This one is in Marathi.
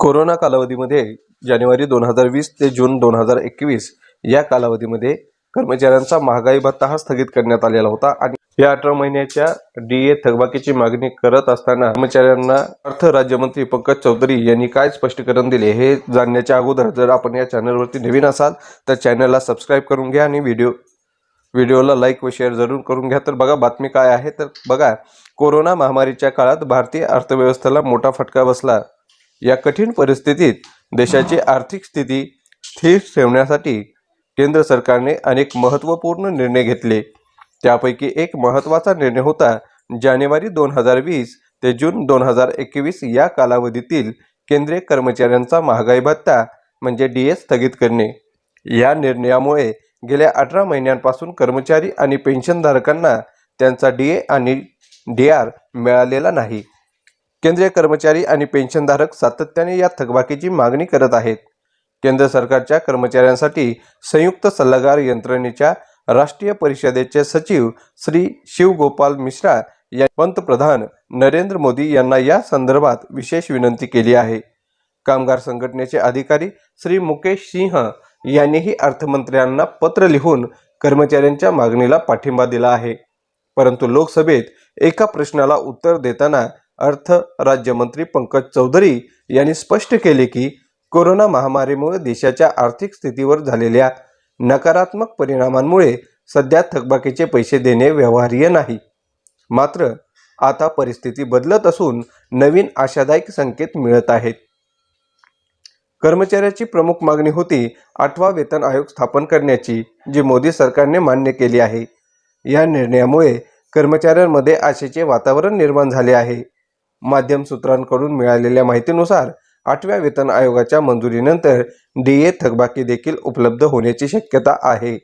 कोरोना कालावधीमध्ये जानेवारी दोन हजार वीस ते जून दोन हजार एकवीस या कालावधीमध्ये कर्मचाऱ्यांचा महागाई भत्ता हा स्थगित करण्यात आलेला होता आणि या अठरा महिन्याच्या डी ए थकबाकीची मागणी करत असताना कर्मचाऱ्यांना अर्थ राज्यमंत्री पंकज चौधरी यांनी काय स्पष्टीकरण दिले हे जाणण्याच्या अगोदर जर आपण या चॅनलवरती नवीन असाल तर चॅनलला सबस्क्राईब करून घ्या आणि व्हिडिओ व्हिडिओला लाईक व शेअर जरूर करून घ्या. तर बघा बातमी काय आहे. तर बघा कोरोना महामारीच्या काळात भारतीय अर्थव्यवस्थेला मोठा फटका बसला. या कठीण परिस्थितीत देशाची आर्थिक स्थिती स्थिर ठेवण्यासाठी केंद्र सरकारने अनेक महत्त्वपूर्ण निर्णय घेतले. त्यापैकी एक महत्त्वाचा निर्णय होता जानेवारी दोन हजार वीस ते जून दोन हजार एकवीस या कालावधीतील केंद्रीय कर्मचाऱ्यांचा महागाई भत्ता म्हणजे डी ए स्थगित करणे. या निर्णयामुळे गेल्या अठरा महिन्यांपासून कर्मचारी आणि पेन्शनधारकांना त्यांचा डी ए आणि डी आर मिळालेला नाही. केंद्रीय कर्मचारी आणि पेन्शनधारक सातत्याने या थकबाकीची मागणी करत आहेत. केंद्र सरकारच्या कर्मचाऱ्यांसाठी संयुक्त सल्लागार यंत्रणेच्या राष्ट्रीय परिषदेचे सचिव श्री शिवगोपाल मिश्रा या पंतप्रधान नरेंद्र मोदी यांना या संदर्भात विशेष विनंती केली आहे. कामगार संघटनेचे अधिकारी श्री मुकेश सिंह यांनीही अर्थमंत्र्यांना पत्र लिहून कर्मचाऱ्यांच्या मागणीला पाठिंबा दिला आहे. परंतु लोकसभेत एका प्रश्नाला उत्तर देताना अर्थ राज्यमंत्री पंकज चौधरी यांनी स्पष्ट केले की कोरोना महामारीमुळे देशाच्या आर्थिक स्थितीवर झालेल्या नकारात्मक परिणामांमुळे सध्या थकबाकीचे पैसे देणे व्यवहार्य नाही. मात्र आता परिस्थिती बदलत असून नवीन आशादायक संकेत मिळत आहेत. कर्मचाऱ्याची प्रमुख मागणी होती आठवा वेतन आयोग स्थापन करण्याची जी मोदी सरकारने मान्य केली आहे. या निर्णयामुळे कर्मचाऱ्यांमध्ये आशेचे वातावरण निर्माण झाले आहे. माध्यम सूत्रांकडून मिळालेल्या माहितीनुसार आठव्या वेतन आयोगाच्या मंजुरीनंतर डी ए थकबाकी देखील उपलब्ध होण्याची शक्यता आहे.